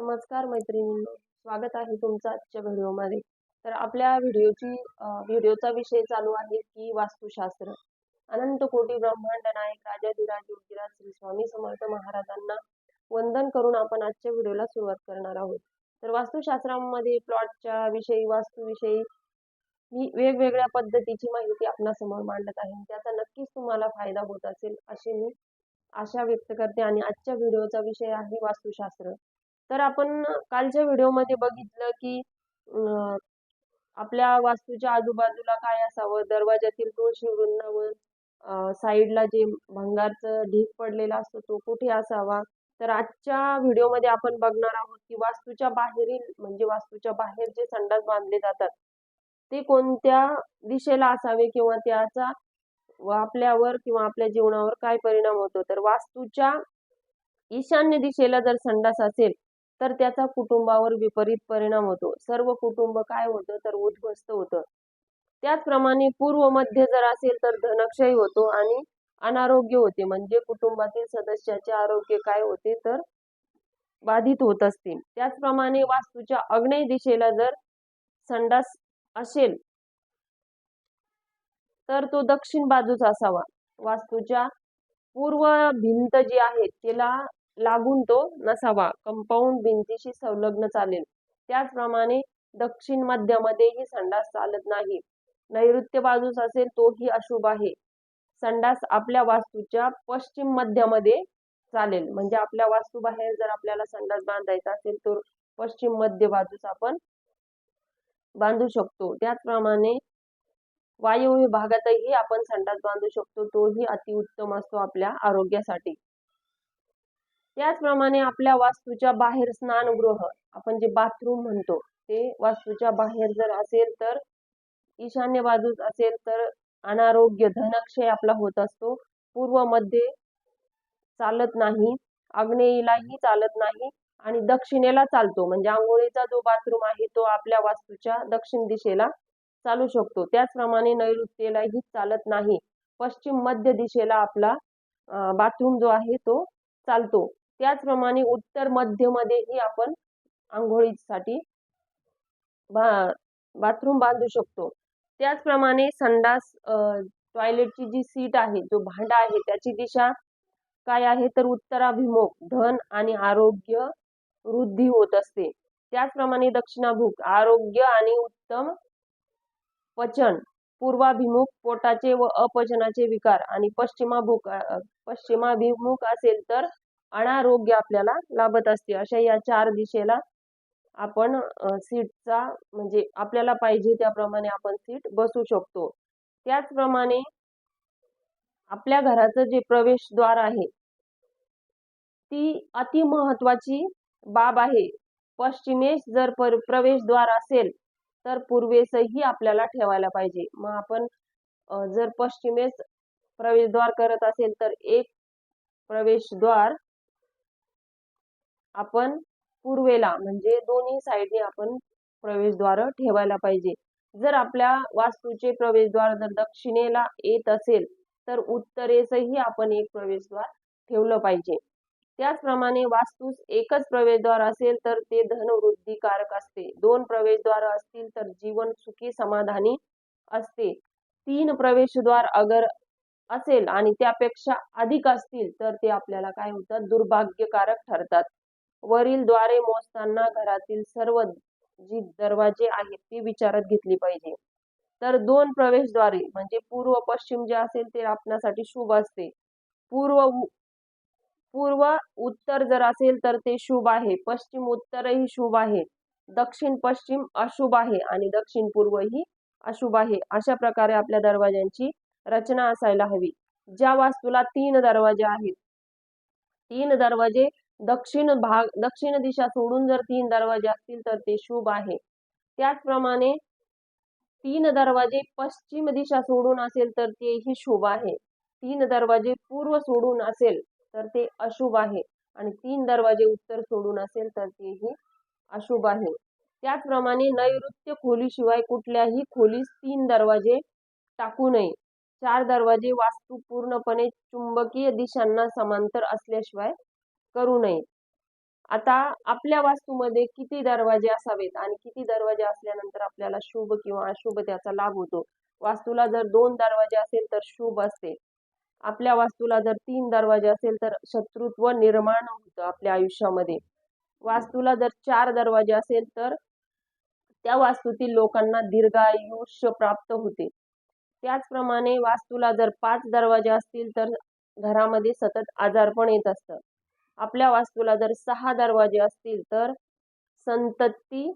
नमस्कार मैत्रिणींनो स्वागत आहे तुमचं आजच्या व्हिडिओमध्ये तर आपल्या व्हिडिओची व्हिडिओचा विषय चालू आहे की वास्तुशास्त्र. अनंत कोटी ब्रह्मांड नायक राजाधिराज योगीराज श्री स्वामी समर्थ महाराजांना वंदन करून आपण आजच्या व्हिडिओला सुरुवात करणार आहोत. तर वास्तुशास्त्रामध्ये प्लॉटच्या विषयी वास्तूविषयी मी वेगवेगळ्या पद्धतीची माहिती आपणासमोर मांडत आहे. त्याचा नक्कीच तुम्हाला फायदा होत असेल अशी मी आशा व्यक्त करते. आणि आजच्या व्हिडिओचा विषय आहे वास्तुशास्त्र. तर आपण कालच्या व्हिडिओमध्ये बघितलं की आपल्या वास्तूच्या आजूबाजूला काय असावं? दरवाजातील तुळशी वृंदावन साईडला जे भंगारचं ढीक पडलेला असतो तो कुठे असावा? तर आजच्या व्हिडिओमध्ये आपण बघणार आहोत की वास्तूच्या बाहेरील म्हणजे वास्तूच्या बाहेर जे संडास बांधले जातात ते कोणत्या दिशेला असावे किंवा त्याचा आपल्यावर किंवा आपल्या जीवनावर काय परिणाम होतो? तर वास्तूच्या ईशान्य दिशेला जर संडास असेल तर त्याचा कुटुंबावर विपरीत परिणाम होतो. सर्व कुटुंब काय होतं? तर उद्ध्वस्त होतं. त्याचप्रमाणे पूर्व मध्य जर असेल तर धनक्षय होतो आणि अनारोग्य होते. म्हणजे कुटुंबातील सदस्याचे आरोग्य काय होते? तर बाधित होत असते. त्याचप्रमाणे वास्तूच्या अग्नेय दिशेला जर संडास असेल तर तो दक्षिण बाजूचा असावा. वास्तूच्या पूर्व भिंत जी आहे तिला लागून तो नसावा. कंपाऊंड भिंतीशी संलग्न चालेल. त्याचप्रमाणे दक्षिण मध्यमध्येही संडास चालत नाही. नैऋत्य बाजूस असेल तोही अशुभ आहे. संडास आपल्या वास्तूच्या पश्चिम मध्यमध्ये चालेल. म्हणजे आपल्या वास्तू बाहेर जर आपल्याला संडास बांधायचा असेल तर पश्चिम मध्य बाजूस आपण बांधू शकतो. त्याचप्रमाणे वायू विभागातही आपण संडास बांधू शकतो. तोही अतिउत्तम असतो आपल्या आरोग्यासाठी. त्याचप्रमाणे आपल्या वास्तूच्या बाहेर स्नानगृह आपण जे बाथरूम म्हणतो ते वास्तूच्या बाहेर जर असेल तर ईशान्य बाजूस असेल तर अनारोग्य धनक्षय आपला होत असतो. पूर्वमध्ये चालत नाही आग्नेयीलाही चालत नाही आणि दक्षिणेला चालतो. म्हणजे आंघोळीचा जो बाथरूम आहे तो आपल्या वास्तूच्या दक्षिण दिशेला चालू शकतो. त्याचप्रमाणे नैऋत्येलाही चालत नाही. पश्चिम मध्य दिशेला आपला बाथरूम जो आहे तो चालतो. त्याचप्रमाणे उत्तर मध्यमध्येही आपण आंघोळीसाठी बा बाथरूम बांधू शकतो. त्याचप्रमाणे संडास टॉयलेटची जी सीट आहे जो भांडा आहे त्याची दिशा काय आहे? तर उत्तराभिमुख धन आणि आरोग्य वृद्धी होत असते. त्याचप्रमाणे दक्षिणाभूक आरोग्य आणि उत्तम पचन पूर्वाभिमुख पोटाचे व अपचनाचे विकार आणि पश्चिमाभूक पश्चिमाभिमुख असेल तर अनारोग्य आपल्याला लाभत असते. अशा या चार दिशेला आपण सीटचा म्हणजे आपल्याला पाहिजे त्याप्रमाणे आपण सीट बसू शकतो. त्याचप्रमाणे आपल्या घराचं जे प्रवेशद्वार आहे ती अति महत्वाची बाब आहे. पश्चिमेस जर पर प्रवेशद्वार असेल तर पूर्वेसही आपल्याला ठेवायला पाहिजे. मग आपण जर पश्चिमेस प्रवेशद्वार करत असेल तर एक प्रवेशद्वार आपण पूर्वेला म्हणजे दोन्ही साईडने आपण प्रवेशद्वार ठेवायला पाहिजे. जर आपल्या वास्तूचे प्रवेशद्वार जर दक्षिणेला येत असेल तर उत्तरेसही आपण एक प्रवेशद्वार ठेवलं पाहिजे. त्याचप्रमाणे वास्तूस एकच प्रवेशद्वार असेल तर ते धनवृद्धीकारक असते. दोन प्रवेशद्वार असतील तर जीवन सुखी समाधानी असते. तीन प्रवेशद्वार अगर असेल आणि त्यापेक्षा अधिक असतील तर ते आपल्याला काय होतात दुर्भाग्यकारक ठरतात. वरील द्वारे मोजताना घरातील सर्व जी दरवाजे आहेत ती विचारात घेतली पाहिजे. तर दोन प्रवेशद्वारे म्हणजे पूर्व पश्चिम जे असेल ते आपणासाठी शुभ असते. पूर्व पूर्व उत्तर जर असेल तर ते शुभ आहे. पश्चिम उत्तरही शुभ आहे. दक्षिण पश्चिम अशुभ आहे आणि दक्षिण पूर्व ही अशुभ आहे. अशा प्रकारे आपल्या दरवाज्यांची रचना असायला हवी. ज्या वास्तूला तीन दरवाजे आहेत. तीन दरवाजे दक्षिण भाग दक्षिण दिशा सोडून जर तीन दरवाजे असतील तर ते शुभ आहे. त्याचप्रमाणे तीन दरवाजे पश्चिम दिशा सोडून असेल तर तेही शुभ आहे. तीन दरवाजे पूर्व सोडून असेल तर ते अशुभ आहे आणि तीन दरवाजे उत्तर सोडून असेल तर तेही अशुभ आहे. त्याचप्रमाणे नैऋत्य खोलीशिवाय कुठल्याही खोलीस तीन दरवाजे टाकू नये. चार दरवाजे वास्तू पूर्णपणे चुंबकीय दिशांना समांतर असल्याशिवाय करू नये आता आपल्या वास्तूमध्ये किती दरवाजे असावेत आणि किती दरवाजे असल्यानंतर आपल्याला शुभ किंवा अशुभ त्याचा लाभ होतो? वास्तूला जर दोन दरवाजे असेल तर शुभ असते. आपल्या वास्तूला जर तीन दरवाजे असेल तर शत्रुत्व निर्माण होतं आपल्या आयुष्यामध्ये. वास्तूला जर चार दरवाजे असेल तर त्या वास्तूतील लोकांना दीर्घायुष्य प्राप्त होते. त्याचप्रमाणे वास्तूला जर पाच दरवाजे असतील तर घरामध्ये सतत आजारपण येत असतं. आपल्या वास्तूला जर सहा दरवाजे असतील तर संतती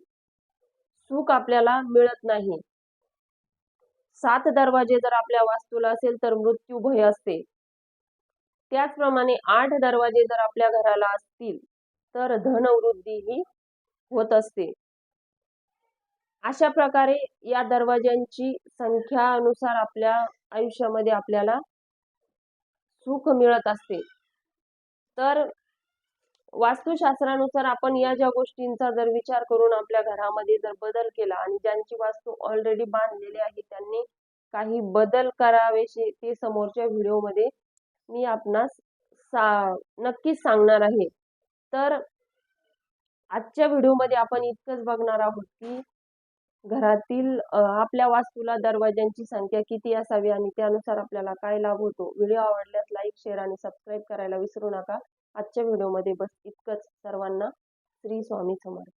सुख आपल्याला मिळत नाही. सात दरवाजे जर आपल्या वास्तूला असेल तर मृत्यू भय असते. त्याचप्रमाणे आठ दरवाजे जर आपल्या घराला असतील तर धनवृद्धी ही होत असते. अशा प्रकारे या दरवाज्यांची संख्यानुसार आपल्या आयुष्यामध्ये आपल्याला सुख मिळत असते. तर वास्तुशास्त्रानुसार आपण या ज्या गोष्टींचा जर विचार करून आपल्या घरामध्ये जर बदल केला आणि ज्यांची वास्तू ऑलरेडी बांधलेली आहे त्यांनी काही बदल करावेसे ते समोरच्या व्हिडिओमध्ये मी आपणास सा नक्कीच सांगणार आहे. तर आजच्या व्हिडिओमध्ये आपण इतकंच बघणार आहोत की घरातील आपल्या वास्तूला दरवाज्यांची संख्या किती असावी आणि त्यानुसार आपल्याला काय लाभ होतो. व्हिडिओ आवडल्यास लाईक शेअर आणि सबस्क्राईब करायला विसरू नका. आजच्या व्हिडिओमध्ये बस इतकंच. सर्वांना श्री स्वामी समर्थ.